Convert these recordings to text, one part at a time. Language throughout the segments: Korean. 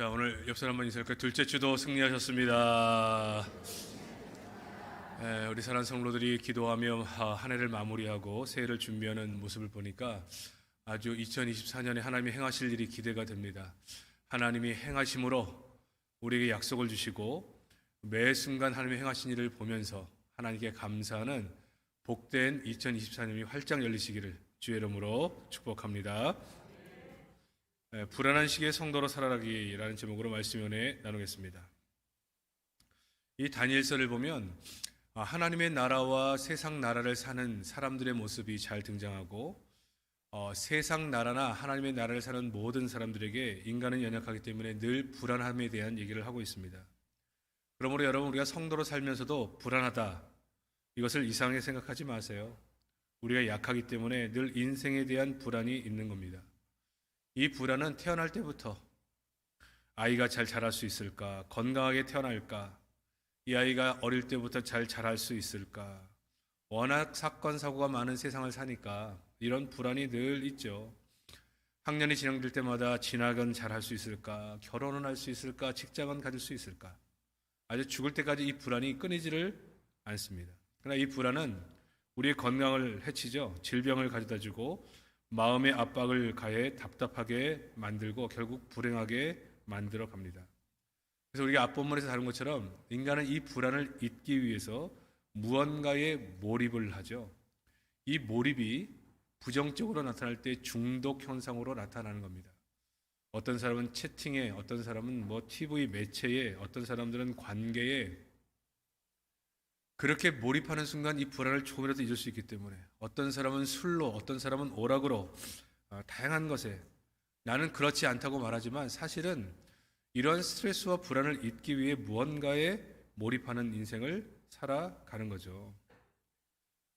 자 오늘 옆 사람 한번 인사할까요? 둘째 주도 승리하셨습니다. 에, 우리 사랑 성로들이 기도하며 아, 한 해를 마무리하고 새해를 준비하는 모습을 보니까 아주 2024년에 하나님이 행하실 일이 기대가 됩니다. 하나님이 행하심으로 우리에게 약속을 주시고 매 순간 하나님이 행하신 일을 보면서 하나님께 감사하는 복된 2024년이 활짝 열리시기를 주의 이름으로 축복합니다. 예, 불안한 시기에 성도로 살아가기라는 제목으로 말씀 연애 나누겠습니다. 이 다니엘서를 보면 아, 하나님의 나라와 세상 나라를 사는 사람들의 모습이 잘 등장하고 어, 세상 나라나 하나님의 나라를 사는 모든 사람들에게 인간은 연약하기 때문에 늘 불안함에 대한 얘기를 하고 있습니다. 그러므로 여러분 우리가 성도로 살면서도 불안하다 이것을 이상하게 생각하지 마세요. 우리가 약하기 때문에 늘 인생에 대한 불안이 있는 겁니다. 이 불안은 태어날 때부터 아이가 잘 자랄 수 있을까? 건강하게 태어날까? 이 아이가 어릴 때부터 잘 자랄 수 있을까? 워낙 사건 사고가 많은 세상을 사니까 이런 불안이 늘 있죠. 학년이 진행될 때마다 진학은 잘할 수 있을까? 결혼은 할 수 있을까? 직장은 가질 수 있을까? 아주 죽을 때까지 이 불안이 끊이지를 않습니다. 그러나 이 불안은 우리의 건강을 해치죠. 질병을 가져다 주고 마음의 압박을 가해 답답하게 만들고 결국 불행하게 만들어 갑니다. 그래서 우리가 앞본문에서 다룬 것처럼 인간은 이 불안을 잊기 위해서 무언가에 몰입을 하죠. 이 몰입이 부정적으로 나타날 때 중독 현상으로 나타나는 겁니다. 어떤 사람은 채팅에, 어떤 사람은 뭐 TV 매체에, 어떤 사람들은 관계에 그렇게 몰입하는 순간 이 불안을 조금이라도 잊을 수 있기 때문에 어떤 사람은 술로, 어떤 사람은 오락으로 어, 다양한 것에 나는 그렇지 않다고 말하지만 사실은 이런 스트레스와 불안을 잊기 위해 무언가에 몰입하는 인생을 살아가는 거죠.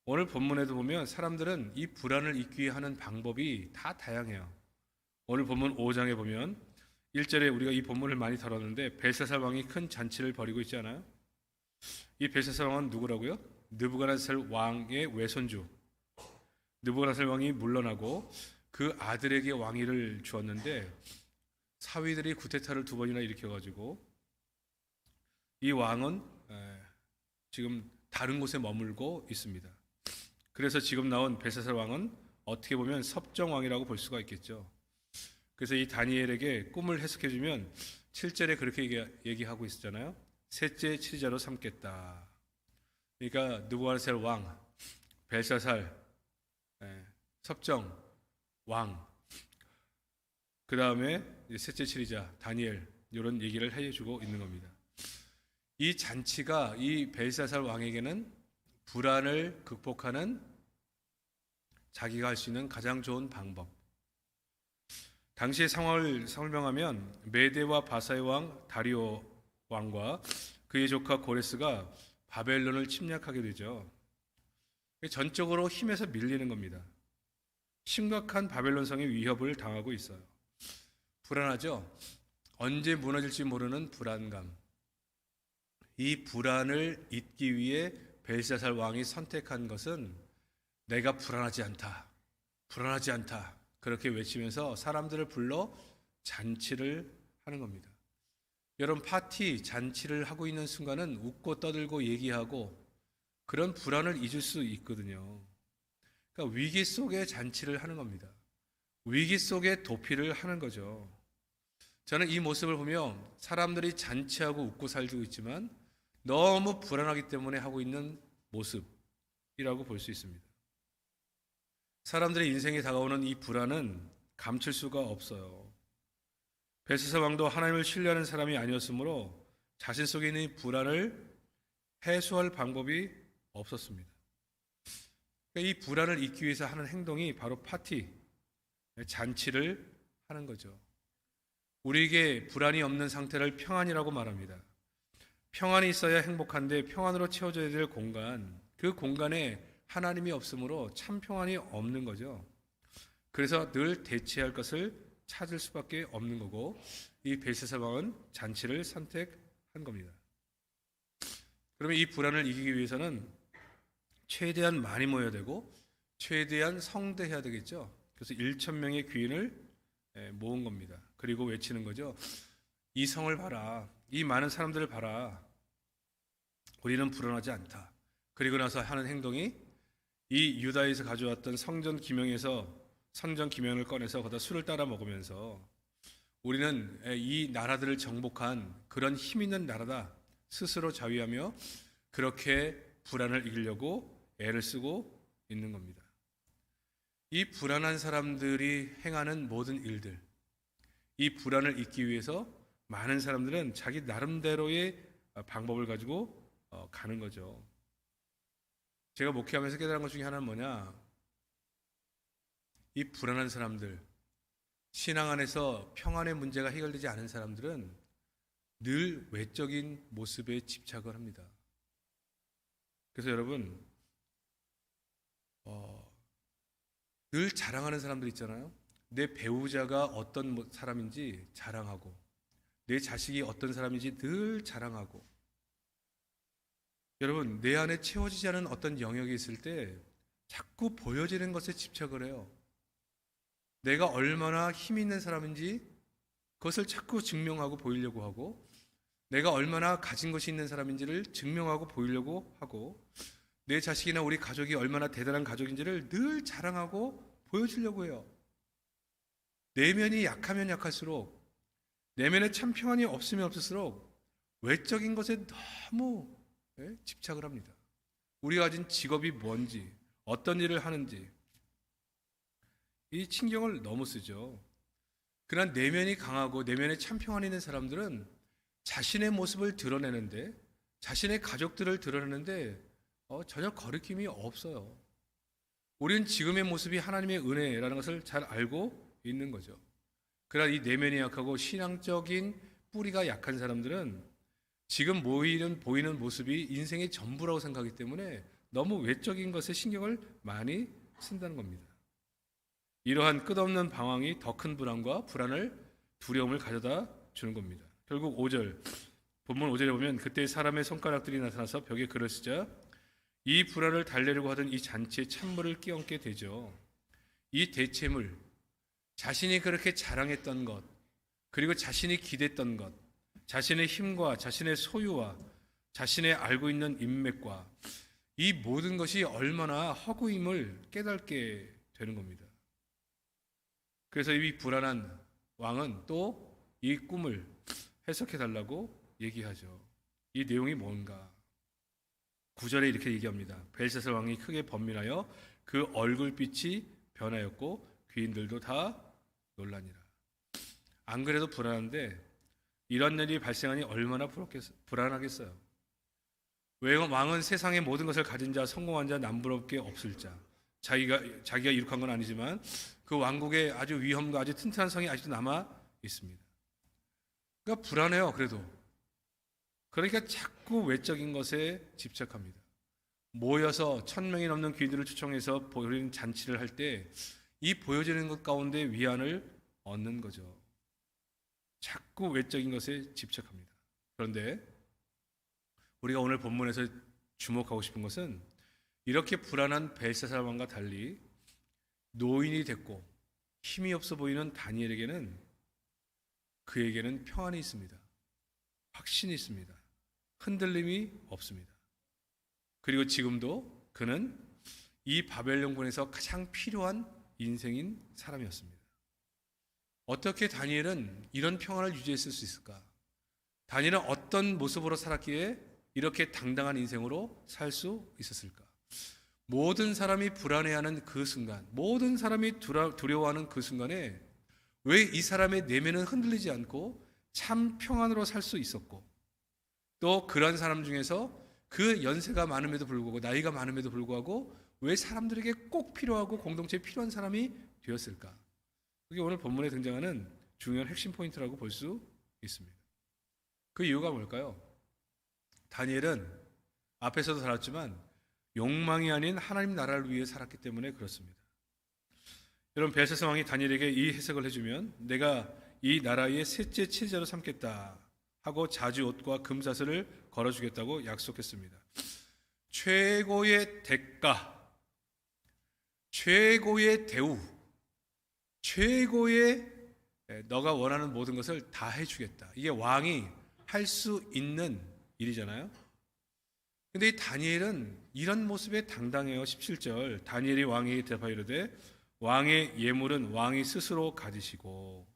오늘 본문에도 보면 사람들은 이 불안을 잊기 위해 하는 방법이 다 다양해요. 오늘 본문 5장에 보면 1절에 우리가 이 본문을 많이 다뤘는데 벨사살 왕이 큰 잔치를 벌이고 있지 않아요? 이 벨사살 왕은 누구라고요? 느부갓네살 왕의 외손주. 느부갓네살 왕이 물러나고 그 아들에게 왕위를 주었는데 사위들이 구테타를 두 번이나 일으켜 가지고 이 왕은 에, 지금 다른 곳에 머물고 있습니다. 그래서 지금 나온 벨사살 왕은 어떻게 보면 섭정 왕이라고 볼 수가 있겠죠. 그래서 이 다니엘에게 꿈을 해석해 주면 7절에 그렇게 얘기, 얘기하고 있었잖아요. 셋째 치자로 삼겠다. 그러니까 느부갓네살 왕, 벨사살, 예, 섭정 왕, 그 다음에 셋째 치리자 다니엘 이런 얘기를 해주고 있는 겁니다. 이 잔치가 이 벨사살 왕에게는 불안을 극복하는 자기가 할 수 있는 가장 좋은 방법. 당시의 상황을 설명하면 메데와 바사의 왕 다리오 왕과 그의 조카 고레스가 바벨론을 침략하게 되죠. 전적으로 힘에서 밀리는 겁니다. 심각한 바벨론 성의 위협을 당하고 있어요. 불안하죠? 언제 무너질지 모르는 불안감. 이 불안을 잊기 위해 벨사살 왕이 선택한 것은 내가 불안하지 않다. 불안하지 않다. 그렇게 외치면서 사람들을 불러 잔치를 하는 겁니다. 여러분 파티 잔치를 하고 있는 순간은 웃고 떠들고 얘기하고 그런 불안을 잊을 수 있거든요. 그러니까 위기 속에 잔치를 하는 겁니다. 위기 속에 도피를 하는 거죠. 저는 이 모습을 보며 사람들이 잔치하고 웃고 살고 있지만 너무 불안하기 때문에 하고 있는 모습이라고 볼 수 있습니다. 사람들의 인생에 다가오는 이 불안은 감출 수가 없어요. 베스사 왕도 하나님을 신뢰하는 사람이 아니었으므로 자신 속에 있는 이 불안을 해소할 방법이 없었습니다. 그러니까 이 불안을 잊기 위해서 하는 행동이 바로 파티, 잔치를 하는 거죠. 우리에게 불안이 없는 상태를 평안이라고 말합니다. 평안이 있어야 행복한데 평안으로 채워져야 될 공간, 그 공간에 하나님이 없으므로 참 평안이 없는 거죠. 그래서 늘 대체할 것을 찾을 수밖에 없는 거고 이 벨세사 왕은 잔치를 선택한 겁니다. 그러면 이 불안을 이기기 위해서는 최대한 많이 모여야 되고 최대한 성대해야 되겠죠. 그래서 1천 명의 귀인을 모은 겁니다. 그리고 외치는 거죠. 이 성을 봐라. 이 많은 사람들을 봐라. 우리는 불안하지 않다. 그리고 나서 하는 행동이 이 유다에서 가져왔던 성전 기명에서 성전 기명을 꺼내서 거기다 술을 따라 먹으면서 우리는 이 나라들을 정복한 그런 힘 있는 나라다. 스스로 자위하며 그렇게 불안을 이기려고 애를 쓰고 있는 겁니다. 이 불안한 사람들이 행하는 모든 일들, 이 불안을 잊기 위해서 많은 사람들은 자기 나름대로의 방법을 가지고 어, 가는 거죠. 제가 목회하면서 깨달은 것 중에 하나는 뭐냐? 이 불안한 사람들, 신앙 안에서 평안의 문제가 해결되지 않은 사람들은 늘 외적인 모습에 집착을 합니다. 그래서 여러분, 어, 늘 자랑하는 사람들 있잖아요. 내 배우자가 어떤 뭐 사람인지 자랑하고, 내 자식이 어떤 사람인지 늘 자랑하고, 여러분, 내 안에 채워지지 않은 어떤 영역이 있을 때 자꾸 보여지는 것에 집착을 해요. 내가 얼마나 힘 있는 사람인지 그것을 자꾸 증명하고 보이려고 하고 내가 얼마나 가진 것이 있는 사람인지를 증명하고 보이려고 하고 내 자식이나 우리 가족이 얼마나 대단한 가족인지를 늘 자랑하고 보여주려고 해요. 내면이 약하면 약할수록 내면에 참 평안이 없으면 없을수록 외적인 것에 너무 예? 집착을 합니다. 우리가 가진 직업이 뭔지, 어떤 일을 하는지, 이 신경을 너무 쓰죠. 그러나 내면이 강하고 내면에 참 평안이 있는 사람들은 자신의 모습을 드러내는데, 자신의 가족들을 드러내는데 어, 전혀 거리낌이 없어요. 우리는 지금의 모습이 하나님의 은혜라는 것을 잘 알고 있는 거죠. 그러나 이 내면이 약하고 신앙적인 뿌리가 약한 사람들은 지금 보이는 보이는 모습이 인생의 전부라고 생각하기 때문에 너무 외적인 것에 신경을 많이 쓴다는 겁니다. 이러한 끝없는 방황이 더 큰 불안과 불안을 두려움을 가져다 주는 겁니다. 결국 5절 본문 5절에 보면 그때 사람의 손가락들이 나타나서 벽에 글을 쓰자 이 불안을 달래려고 하던 이 잔치에 찬물을 끼얹게 되죠. 이 대체물 자신이 그렇게 자랑했던 것 그리고 자신이 기댔던 것 자신의 힘과 자신의 소유와 자신의 알고 있는 인맥과 이 모든 것이 얼마나 허구임을 깨닫게 되는 겁니다. 그래서 이 불안한 왕은 또 이 꿈을 해석해 달라고 얘기하죠. 이 내용이 뭔가? 구절에 이렇게 얘기합니다. 벨사살 왕이 크게 번민하여 그 얼굴빛이 변하였고 귀인들도 다 놀라니라. 안 그래도 불안한데 이런 일이 발생하니 얼마나 불안하겠어요. 왜 왕은 세상의 모든 것을 가진 자, 성공한 자, 남부럽게 없을 자. 자기가 자기가 이룩한 건 아니지만 그 왕국의 아주 위험과 아주 튼튼한 성이 아직도 남아 있습니다. 그러니까 불안해요. 그래도 그러니까 자꾸 외적인 것에 집착합니다. 모여서 천 명이 넘는 귀인들을 초청해서 보이는 잔치를 할 때 이 보여지는 것 가운데 위안을 얻는 거죠. 자꾸 외적인 것에 집착합니다. 그런데 우리가 오늘 본문에서 주목하고 싶은 것은 이렇게 불안한 벨사살 왕과 달리 노인이 됐고 힘이 없어 보이는 다니엘에게는 그에게는 평안이 있습니다. 확신이 있습니다. 흔들림이 없습니다. 그리고 지금도 그는 이 바벨론군에서 가장 필요한 인생인 사람이었습니다. 어떻게 다니엘은 이런 평안을 유지했을 수 있을까? 다니엘은 어떤 모습으로 살았기에 이렇게 당당한 인생으로 살 수 있었을까? 모든 사람이 불안해하는 그 순간, 모든 사람이 두려워하는 그 순간에 왜 이 사람의 내면은 흔들리지 않고 참 평안으로 살 수 있었고, 또 그런 사람 중에서 그 연세가 많음에도 불구하고, 나이가 많음에도 불구하고, 왜 사람들에게 꼭 필요하고 공동체에 필요한 사람이 되었을까? 그게 오늘 본문에 등장하는 중요한 핵심 포인트라고 볼 수 있습니다. 그 이유가 뭘까요? 다니엘은 앞에서도 살았지만 욕망이 아닌 하나님 나라를 위해 살았기 때문에 그렇습니다. 여러분 벨사스 왕이 다니엘에게 이 해석을 해주면 내가 이 나라의 셋째 치자로 삼겠다 하고 자주 옷과 금사슬을 걸어주겠다고 약속했습니다. 최고의 대가, 최고의 대우, 최고의 에, 너가 원하는 모든 것을 다 해주겠다. 이게 왕이 할 수 있는 일이잖아요. 근데 이 다니엘은 이런 모습에 당당해요. 17절 다니엘이 왕에게 대답하여 이르되 왕의 예물은 왕이 스스로 가지시고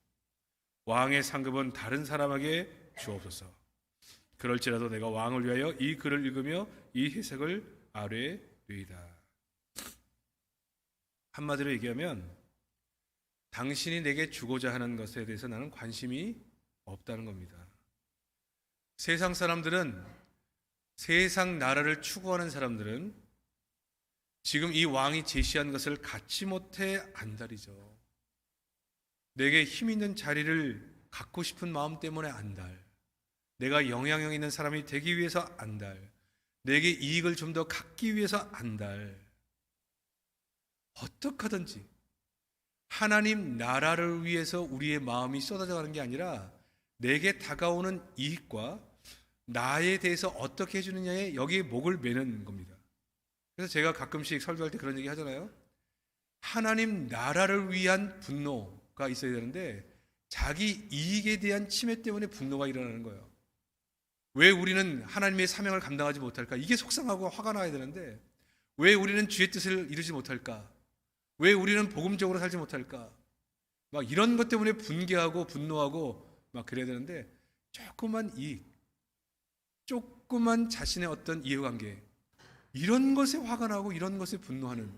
왕의 상급은 다른 사람에게 주옵소서. 그럴지라도 내가 왕을 위하여 이 글을 읽으며 이 해석을 아뢰리이다. 한마디로 얘기하면 당신이 내게 주고자 하는 것에 대해서 나는 관심이 없다는 겁니다. 세상 사람들은 세상 나라를 추구하는 사람들은 지금 이 왕이 제시한 것을 갖지 못해 안달이죠. 내게 힘 있는 자리를 갖고 싶은 마음 때문에 안달. 내가 영향력 있는 사람이 되기 위해서 안달. 내게 이익을 좀 더 갖기 위해서 안달. 어떻게 하든지 하나님 나라를 위해서 우리의 마음이 쏟아져 가는 게 아니라 내게 다가오는 이익과 나에 대해서 어떻게 해주느냐에 여기에 목을 매는 겁니다. 그래서 제가 가끔씩 설교할 때 그런 얘기 하잖아요. 하나님 나라를 위한 분노가 있어야 되는데 자기 이익에 대한 침해 때문에 분노가 일어나는 거예요. 왜 우리는 하나님의 사명을 감당하지 못할까? 이게 속상하고 화가 나야 되는데 왜 우리는 주의 뜻을 이루지 못할까? 왜 우리는 복음적으로 살지 못할까? 막 이런 것 때문에 분개하고 분노하고 막 그래야 되는데 조그만 이익, 조그만 자신의 어떤 이해관계 이런 것에 화가 나고 이런 것에 분노하는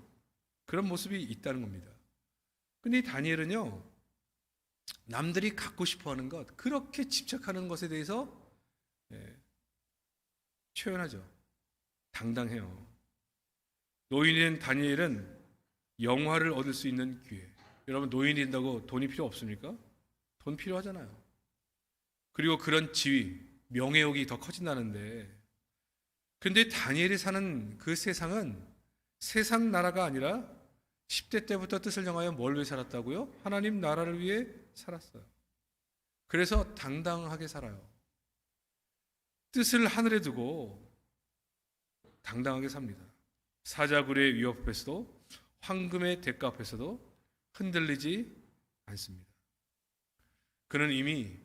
그런 모습이 있다는 겁니다. 근데 이 다니엘은요 남들이 갖고 싶어 하는 것 그렇게 집착하는 것에 대해서 예, 표현하죠. 당당해요. 노인인 다니엘은 영화를 얻을 수 있는 기회. 여러분 노인이 된다고 돈이 필요 없습니까? 돈 필요하잖아요. 그리고 그런 지위, 명예욕이 더 커진다는데 근데 다니엘이 사는 그 세상은 세상 나라가 아니라 10대 때부터 뜻을 정하여 뭘 위해 살았다고요? 하나님 나라를 위해 살았어요. 그래서 당당하게 살아요. 뜻을 하늘에 두고 당당하게 삽니다. 사자굴의 위협 앞에서도 황금의 대가 앞에서도 흔들리지 않습니다. 그는 이미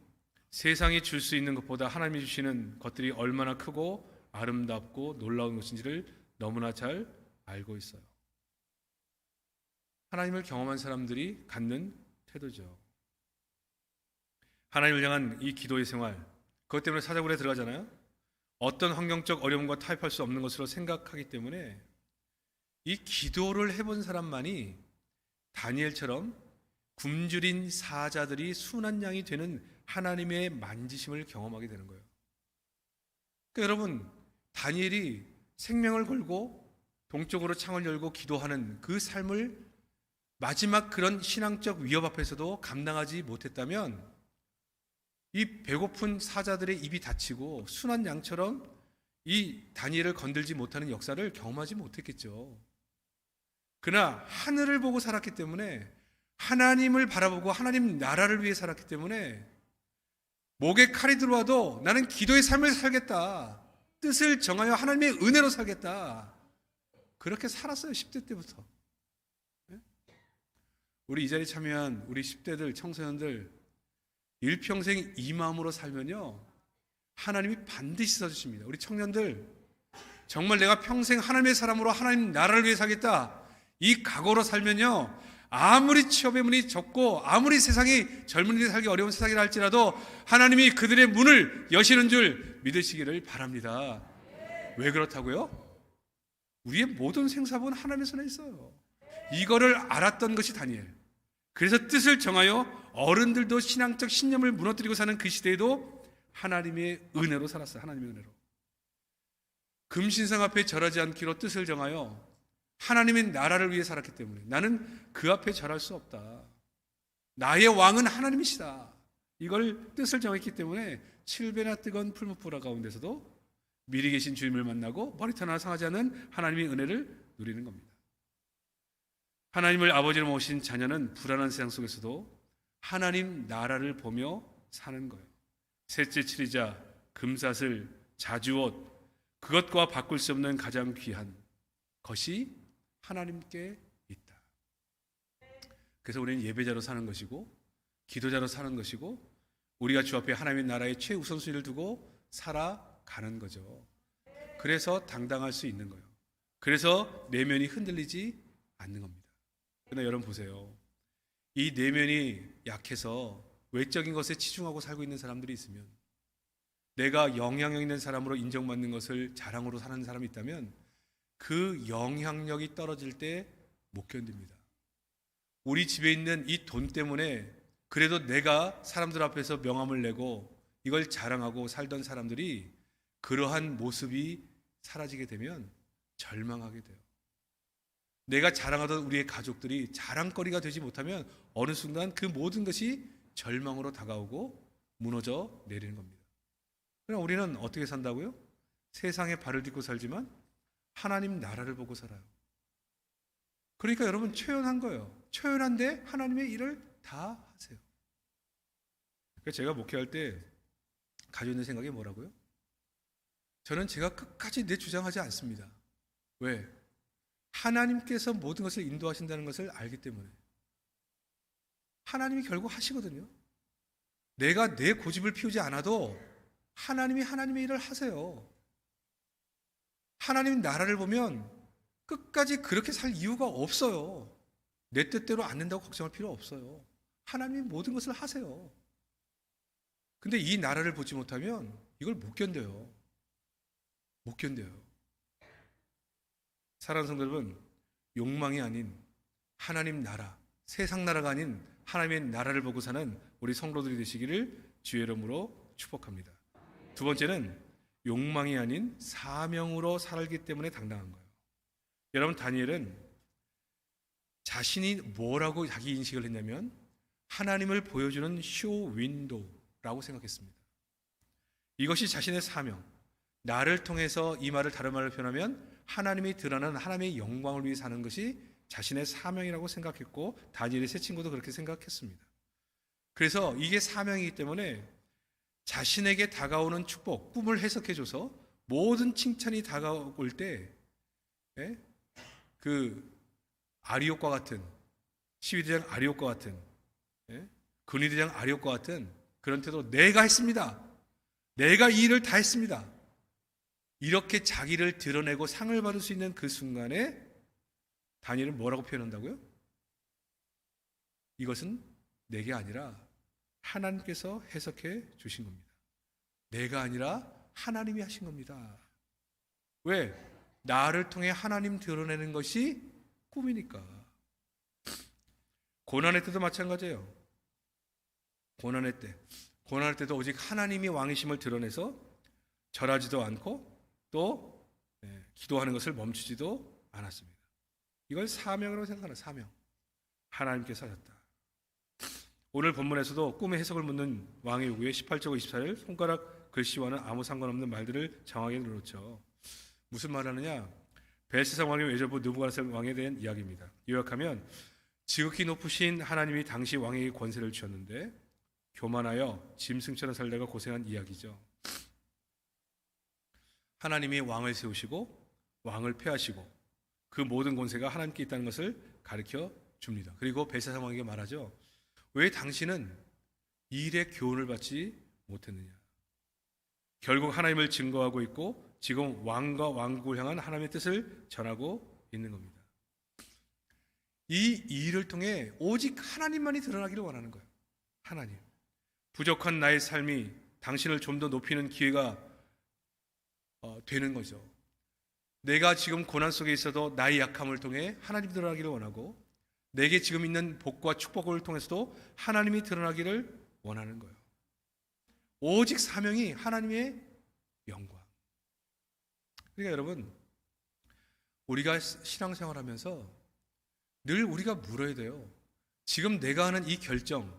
세상이 줄 수 있는 것보다 하나님이 주시는 것들이 얼마나 크고 아름답고 놀라운 것인지를 너무나 잘 알고 있어요. 하나님을 경험한 사람들이 갖는 태도죠. 하나님을 향한 이 기도의 생활, 그것 때문에 사자굴에 들어가잖아요. 어떤 환경적 어려움과 타협할 수 없는 것으로 생각하기 때문에 이 기도를 해본 사람만이 다니엘처럼 굶주린 사자들이 순한 양이 되는 하나님의 만지심을 경험하게 되는 거예요. 그러니까 여러분, 다니엘이 생명을 걸고 동쪽으로 창을 열고 기도하는 그 삶을 마지막 그런 신앙적 위협 앞에서도 감당하지 못했다면 이 배고픈 사자들의 입이 닫히고 순한 양처럼 이 다니엘을 건들지 못하는 역사를 경험하지 못했겠죠. 그러나 하늘을 보고 살았기 때문에 하나님을 바라보고 하나님 나라를 위해 살았기 때문에 목에 칼이 들어와도 나는 기도의 삶을 살겠다. 뜻을 정하여 하나님의 은혜로 살겠다. 그렇게 살았어요. 10대 때부터. 네? 우리 이 자리에 참여한 우리 10대들, 청소년들 일평생 이 마음으로 살면요. 하나님이 반드시 써주십니다. 우리 청년들 정말 내가 평생 하나님의 사람으로 하나님 나라를 위해 살겠다. 이 각오로 살면요. 아무리 취업의 문이 적고 아무리 세상이 젊은이들이 살기 어려운 세상이라 할지라도 하나님이 그들의 문을 여시는 줄 믿으시기를 바랍니다. 왜 그렇다고요? 우리의 모든 생사본 하나님의 손에 있어요. 이거를 알았던 것이 다니엘. 그래서 뜻을 정하여 어른들도 신앙적 신념을 무너뜨리고 사는 그 시대에도 하나님의 은혜로 살았어요. 하나님의 은혜로. 금신상 앞에 절하지 않기로 뜻을 정하여 하나님의 나라를 위해 살았기 때문에 나는 그 앞에 절할 수 없다. 나의 왕은 하나님이시다. 이걸 뜻을 정했기 때문에 7배나 뜨거운 풀무불화 가운데서도 미리 계신 주님을 만나고 머리털 하나 상하지 않은 하나님의 은혜를 누리는 겁니다. 하나님을 아버지로 모신 자녀는 불안한 세상 속에서도 하나님 나라를 보며 사는 거예요. 셋째 칠이자 금사슬 자주옷 그것과 바꿀 수 없는 가장 귀한 것이 하나님께 있다. 그래서 우리는 예배자로 사는 것이고 기도자로 사는 것이고 우리가 주 앞에 하나님의 나라의 최우선순위를 두고 살아가는 거죠. 그래서 당당할 수 있는 거예요. 그래서 내면이 흔들리지 않는 겁니다. 그러나 여러분 보세요. 이 내면이 약해서 외적인 것에 치중하고 살고 있는 사람들이 있으면 내가 영향력 있는 사람으로 인정받는 것을 자랑으로 사는 사람이 있다면 그 영향력이 떨어질 때 못 견딥니다. 우리 집에 있는 이 돈 때문에 그래도 내가 사람들 앞에서 명함을 내고 이걸 자랑하고 살던 사람들이 그러한 모습이 사라지게 되면 절망하게 돼요. 내가 자랑하던 우리의 가족들이 자랑거리가 되지 못하면 어느 순간 그 모든 것이 절망으로 다가오고 무너져 내리는 겁니다. 그럼 우리는 어떻게 산다고요? 세상에 발을 딛고 살지만 하나님 나라를 보고 살아요. 그러니까 여러분 초연한 거예요. 초연한데 하나님의 일을 다 하세요. 그래서 제가 목회할 때 가지고 있는 생각이 뭐라고요? 저는 제가 끝까지 내 주장하지 않습니다. 왜? 하나님께서 모든 것을 인도하신다는 것을 알기 때문에. 하나님이 결국 하시거든요. 내가 내 고집을 피우지 않아도 하나님이 하나님의 일을 하세요. 하나님 나라를 보면 끝까지 그렇게 살 이유가 없어요. 내 뜻대로 안 된다고 걱정할 필요 없어요. 하나님이 모든 것을 하세요. 근데 이 나라를 보지 못하면 이걸 못 견뎌요. 못 견뎌요. 사랑하는 성도 여러분, 욕망이 아닌 하나님 나라, 세상 나라가 아닌 하나님의 나라를 보고 사는 우리 성도들이 되시기를 주의 이름으로 축복합니다. 두 번째는 욕망이 아닌 사명으로 살기 때문에 당당한 거예요. 여러분 다니엘은 자신이 뭐라고 자기 인식을 했냐면 하나님을 보여주는 쇼 윈도우라고 생각했습니다. 이것이 자신의 사명, 나를 통해서 이 말을 다른 말로 표현하면 하나님이 드러나는 하나님의 영광을 위해 사는 것이 자신의 사명이라고 생각했고 다니엘의 세 친구도 그렇게 생각했습니다. 그래서 이게 사명이기 때문에 자신에게 다가오는 축복, 꿈을 해석해줘서 모든 칭찬이 다가올 때, 예? 그 아리옥과 같은 시위대장 아리옥과 같은 예? 근위대장 아리옥과 같은 그런 태도 내가 했습니다. 내가 이 일을 다 했습니다. 이렇게 자기를 드러내고 상을 받을 수 있는 그 순간에 다니엘은 뭐라고 표현한다고요? 이것은 내게 아니라 하나님께서 해석해 주신 겁니다. 내가 아니라 하나님이 하신 겁니다. 왜? 나를 통해 하나님 드러내는 것이 꿈이니까. 고난의 때도 마찬가지예요. 고난의 때. 고난할 때도 오직 하나님이 왕이심을 드러내서 절하지도 않고 또 예, 기도하는 것을 멈추지도 않았습니다. 이걸 사명이라고 생각하는 사명. 하나님께서 하셨다. 오늘 본문에서도 꿈의 해석을 묻는 왕의 요구에 18절 24절 손가락 글씨와는 아무 상관없는 말들을 정하게 놓죠. 무슨 말하느냐? 벨세상 왕의 외조부 느부갓네살 왕에 대한 이야기입니다. 요약하면 지극히 높으신 하나님이 당시 왕에게 권세를 주셨는데 교만하여 짐승처럼 살다가 고생한 이야기죠. 하나님이 왕을 세우시고 왕을 폐하시고 그 모든 권세가 하나님께 있다는 것을 가르쳐 줍니다. 그리고 벨세상 왕에게 말하죠. 왜 당신은 이 일의 교훈을 받지 못했느냐? 결국 하나님을 증거하고 있고 지금 왕과 왕국을 향한 하나님의 뜻을 전하고 있는 겁니다. 이 일을 통해 오직 하나님만이 드러나기를 원하는 거예요. 하나님. 부족한 나의 삶이 당신을 좀 더 높이는 기회가 어, 되는 거죠. 내가 지금 고난 속에 있어도 나의 약함을 통해 하나님 드러나기를 원하고 내게 지금 있는 복과 축복을 통해서도 하나님이 드러나기를 원하는 거예요. 오직 사명이 하나님의 영광. 그러니까 여러분, 우리가 신앙생활 하면서 늘 우리가 물어야 돼요. 지금 내가 하는 이 결정,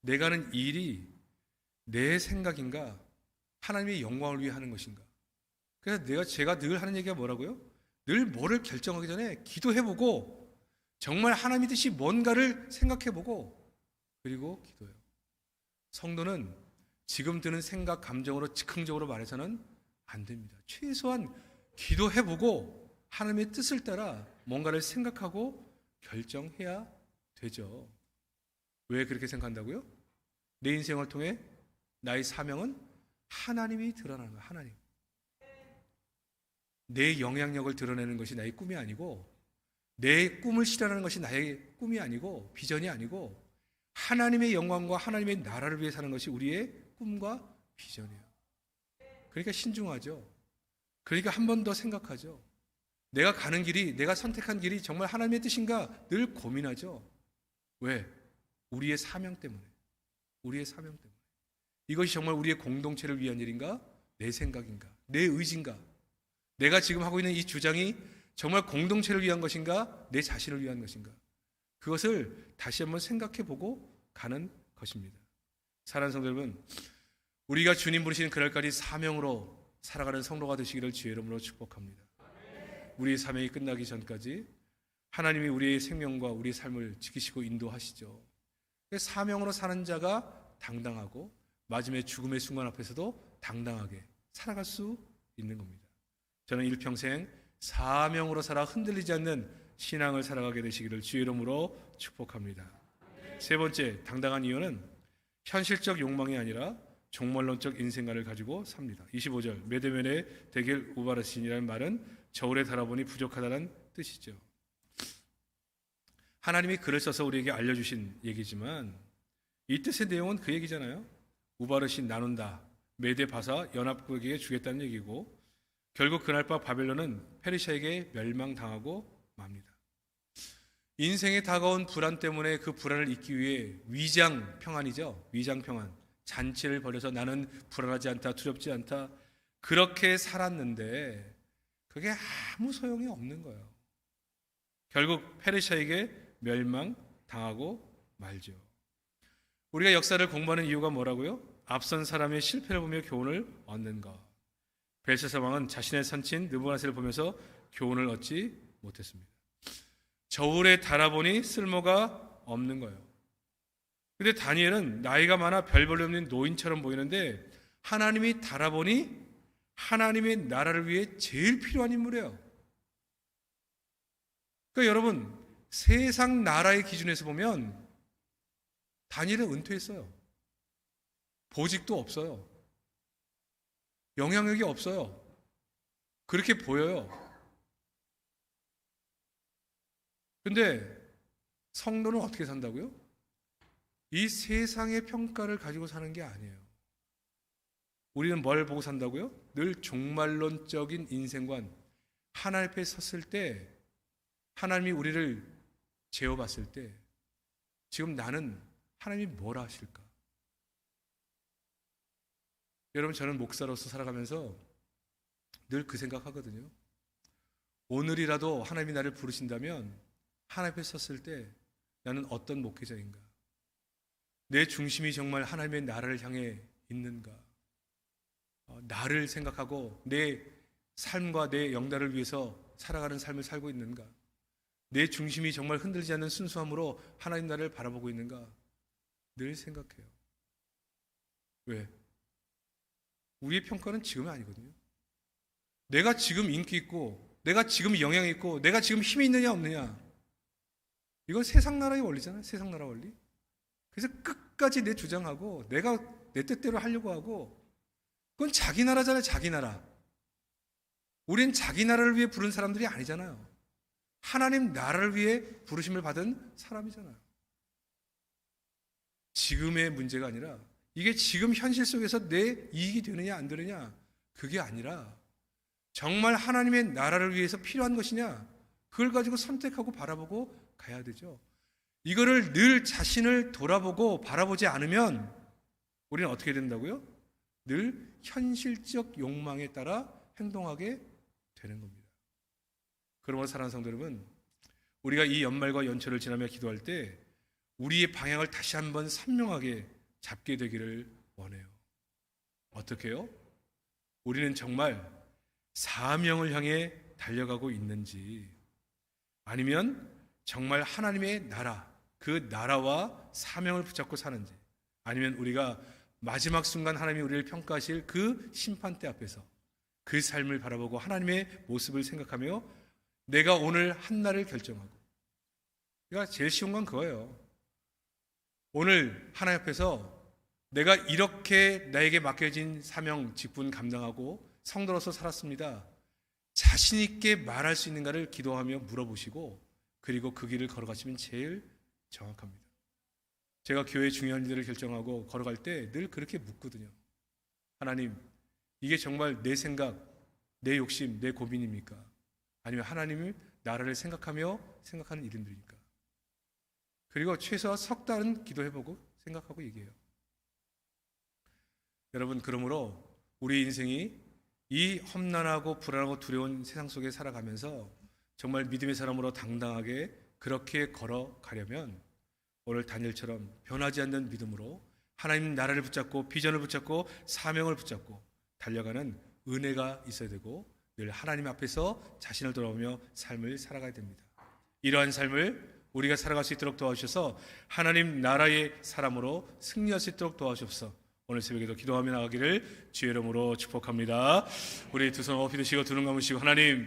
내가 하는 일이 내 생각인가? 하나님의 영광을 위해 하는 것인가? 그래서 내가 제가 늘 하는 얘기가 뭐라고요? 늘 뭐를 결정하기 전에 기도해보고 정말 하나님의 뜻이 뭔가를 생각해보고 그리고 기도해요. 성도는 지금 드는 생각, 감정으로 즉흥적으로 말해서는 안 됩니다. 최소한 기도해보고 하나님의 뜻을 따라 뭔가를 생각하고 결정해야 되죠. 왜 그렇게 생각한다고요? 내 인생을 통해 나의 사명은 하나님이 드러나는 거야. 하나님. 내 영향력을 드러내는 것이 나의 꿈이 아니고 내 꿈을 실현하는 것이 나의 꿈이 아니고 비전이 아니고 하나님의 영광과 하나님의 나라를 위해 사는 것이 우리의 꿈과 비전이에요. 그러니까 신중하죠. 그러니까 한 번 더 생각하죠. 내가 가는 길이, 내가 선택한 길이 정말 하나님의 뜻인가 늘 고민하죠. 왜? 우리의 사명 때문에. 우리의 사명 때문에. 이것이 정말 우리의 공동체를 위한 일인가? 내 생각인가? 내 의지인가? 내가 지금 하고 있는 이 주장이 정말 공동체를 위한 것인가? 내 자신을 위한 것인가? 그것을 다시 한번 생각해 보고 가는 것입니다. 사랑하는 성도 여러분, 우리가 주님 부르시는 그날까지 사명으로 살아가는 성도가 되시기를 주의 이름으로 축복합니다. 우리의 사명이 끝나기 전까지 하나님이 우리의 생명과 우리의 삶을 지키시고 인도하시죠. 사명으로 사는 자가 당당하고 마지막에 죽음의 순간 앞에서도 당당하게 살아갈 수 있는 겁니다. 저는 일평생 사명으로 살아 흔들리지 않는 신앙을 살아가게 되시기를 주의 이름으로 축복합니다. 세 번째 당당한 이유는 현실적 욕망이 아니라 종말론적 인생관을 가지고 삽니다. 25절 메데면의 대길 우바르신이라는 말은 저울에 달아보니 부족하다는 뜻이죠. 하나님이 글을 써서 우리에게 알려주신 얘기지만 이 뜻의 내용은 그 얘기잖아요. 우바르신 나눈다. 메데 바사 연합국에게 주겠다는 얘기고 결국 그날 밤 바벨론은 페르시아에게 멸망당하고 맙니다. 인생에 다가온 불안 때문에 그 불안을 잊기 위해 위장 평안이죠. 위장 평안. 잔치를 벌여서 나는 불안하지 않다, 두렵지 않다. 그렇게 살았는데 그게 아무 소용이 없는 거예요. 결국 페르시아에게 멸망당하고 말죠. 우리가 역사를 공부하는 이유가 뭐라고요? 앞선 사람의 실패를 보며 교훈을 얻는 것. 벨사사 왕은 자신의 선친 느부갓네살을 보면서 교훈을 얻지 못했습니다. 저울에 달아보니 쓸모가 없는 거예요. 근데 다니엘은 나이가 많아 별 볼일 없는 노인처럼 보이는데 하나님이 달아보니 하나님의 나라를 위해 제일 필요한 인물이에요. 그러니까 여러분 세상 나라의 기준에서 보면 다니엘은 은퇴했어요. 보직도 없어요. 영향력이 없어요. 그렇게 보여요. 근데 성도는 어떻게 산다고요? 이 세상의 평가를 가지고 사는 게 아니에요. 우리는 뭘 보고 산다고요? 늘 종말론적인 인생관. 하나님 앞에 섰을 때, 하나님이 우리를 재어봤을 때, 지금 나는 하나님이 뭘 하실까? 여러분, 저는 목사로서 살아가면서 늘 그 생각하거든요. 오늘이라도 하나님이 나를 부르신다면, 하나님 앞에 섰을 때 나는 어떤 목회자인가? 내 중심이 정말 하나님의 나라를 향해 있는가? 어, 나를 생각하고 내 삶과 내 영달을 위해서 살아가는 삶을 살고 있는가? 내 중심이 정말 흔들리지 않는 순수함으로 하나님 나를 바라보고 있는가? 늘 생각해요. 왜? 우리의 평가는 지금이 아니거든요. 내가 지금 인기 있고, 내가 지금 영향 있고, 내가 지금 힘이 있느냐 없느냐. 이건 세상 나라의 원리잖아요. 세상 나라 원리. 그래서 끝까지 내 주장하고, 내가 내 뜻대로 하려고 하고, 그건 자기 나라잖아요, 자기 나라. 우린 자기 나라를 위해 부른 사람들이 아니잖아요. 하나님 나라를 위해 부르심을 받은 사람이잖아요. 지금의 문제가 아니라 이게 지금 현실 속에서 내 이익이 되느냐 안 되느냐 그게 아니라 정말 하나님의 나라를 위해서 필요한 것이냐 그걸 가지고 선택하고 바라보고 가야 되죠. 이거를 늘 자신을 돌아보고 바라보지 않으면 우리는 어떻게 된다고요? 늘 현실적 욕망에 따라 행동하게 되는 겁니다. 그러므로 사랑하는 성도 여러분, 우리가 이 연말과 연초를 지나며 기도할 때 우리의 방향을 다시 한번 선명하게 잡게 되기를 원해요. 어떻게요? 우리는 정말 사명을 향해 달려가고 있는지 아니면 정말 하나님의 나라, 그 나라와 사명을 붙잡고 사는지 아니면 우리가 마지막 순간 하나님이 우리를 평가하실 그 심판대 앞에서 그 삶을 바라보고 하나님의 모습을 생각하며 내가 오늘 한 날을 결정하고 그러니까 제일 쉬운 건 그거예요. 오늘 하나님 앞에서 내가 이렇게 나에게 맡겨진 사명, 직분 감당하고 성도로서 살았습니다. 자신 있게 말할 수 있는가를 기도하며 물어보시고 그리고 그 길을 걸어가시면 제일 정확합니다. 제가 교회 중요한 일들을 결정하고 걸어갈 때 늘 그렇게 묻거든요. 하나님, 이게 정말 내 생각, 내 욕심, 내 고민입니까? 아니면 하나님을 나라를 생각하며 생각하는 일들입니까? 그리고 최소 석 달은 기도해보고 생각하고 얘기해요. 여러분 그러므로 우리 인생이 이 험난하고 불안하고 두려운 세상 속에 살아가면서 정말 믿음의 사람으로 당당하게 그렇게 걸어가려면 오늘 다니엘처럼 변하지 않는 믿음으로 하나님 나라를 붙잡고 비전을 붙잡고 사명을 붙잡고 달려가는 은혜가 있어야 되고 늘 하나님 앞에서 자신을 돌아오며 삶을 살아가야 됩니다. 이러한 삶을 우리가 살아갈 수 있도록 도와주셔서 하나님 나라의 사람으로 승리할 수 있도록 도와주옵소서. 오늘 새벽에도 기도하며 나가기를 주의 이름으로 축복합니다. 우리 두 손 높이 드시고 두 눈 감으시고 하나님